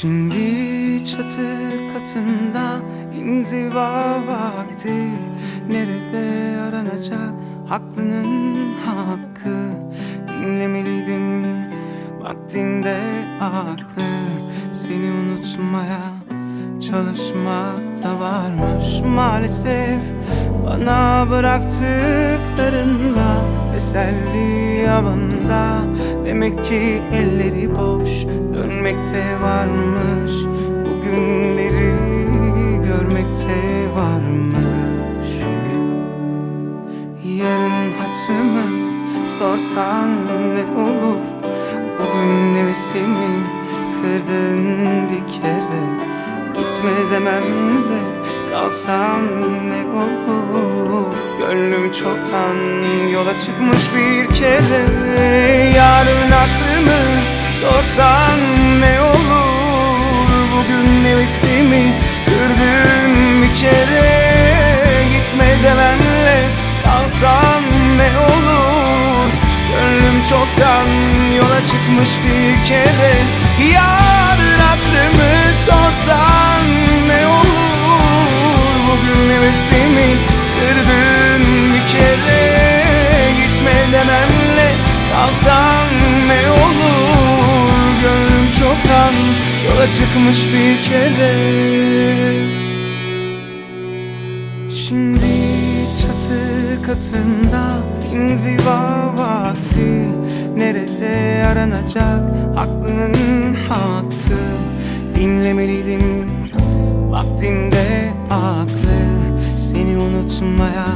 çatı katında inziva vakti. Nerede aranacak haklının hakkı? Dinlemeliydim vaktinde aklı. Seni unutmaya çalışmak da varmış maalesef. Bana bıraktıklarınla teselli avında Demek ki elleri boş Yarın hatırımı sorsan ne olur? Bugün nefesimi kırdın bir kere. Gitme dememle kalsan ne olur? Gönlüm çoktan yola çıkmış bir kere. Yarın hatırımı sorsan ne olur? Bugün nefesimi kırdın bir kere. Gitme dememle kalsan ne olur? Gönlüm çoktan yola çıkmış bir kere. Yarın hatırımı sorsan ne olur? Bugün hevesimi kırdın bir kere. Gitme dememle kalsan ne olur? Gönlüm çoktan yola çıkmış bir kere. Şimdi çatı katında inziva vakti. Nerede aranacak aklının hakkı? Dinlemeliydim vaktinde aklı. Seni unutmaya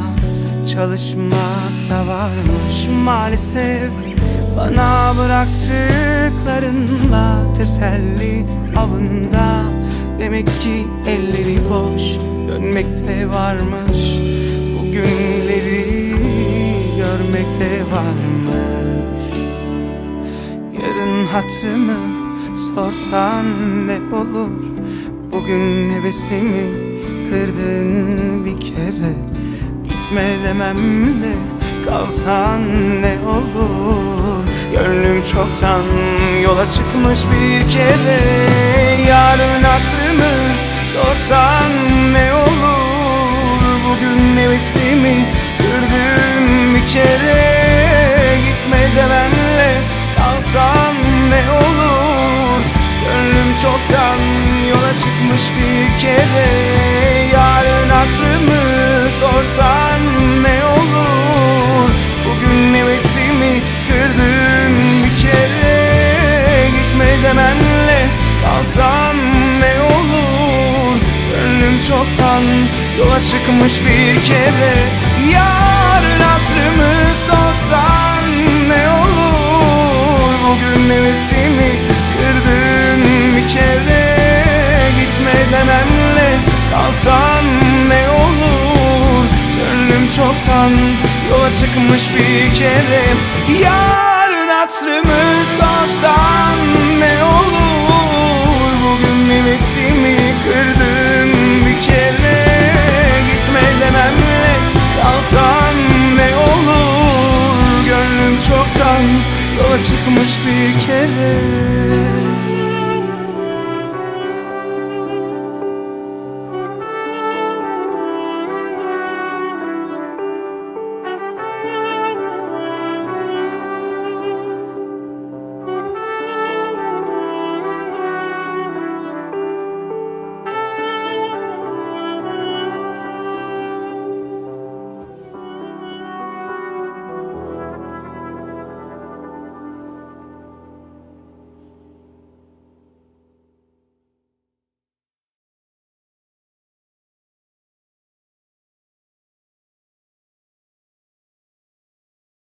çalışmak da varmış maalesef. Bana bıraktıklarınla teselli avında. Demek ki elleri boş dönmekte varmış Bugünleri görmekte varmış. Yarın hatırımı sorsan ne olur? Bugün hevesimi kırdın bir kere. Gitme dememle kalsan ne olur? Gönlüm çoktan yola çıkmış bir kere. Yarın hatırımı sorsan hevesimi kırdın bir kere. Gitme dememle kalsan ne olur. Gönlüm çoktan yola çıkmış bir kere. Yarın hatırımı sorsan ne olur. Bugün hevesimi kırdın bir kere. Gitme dememle kalsan çoktan yola çıkmış bir kere. Yarın hatırımı sorsan ne olur? Bugün hevesimi kırdın bir kere. Gitme dememle kalsan ne olur? Gönlüm çoktan yola çıkmış bir kere. Yarın hatırımı sorsan çıkmış bir kere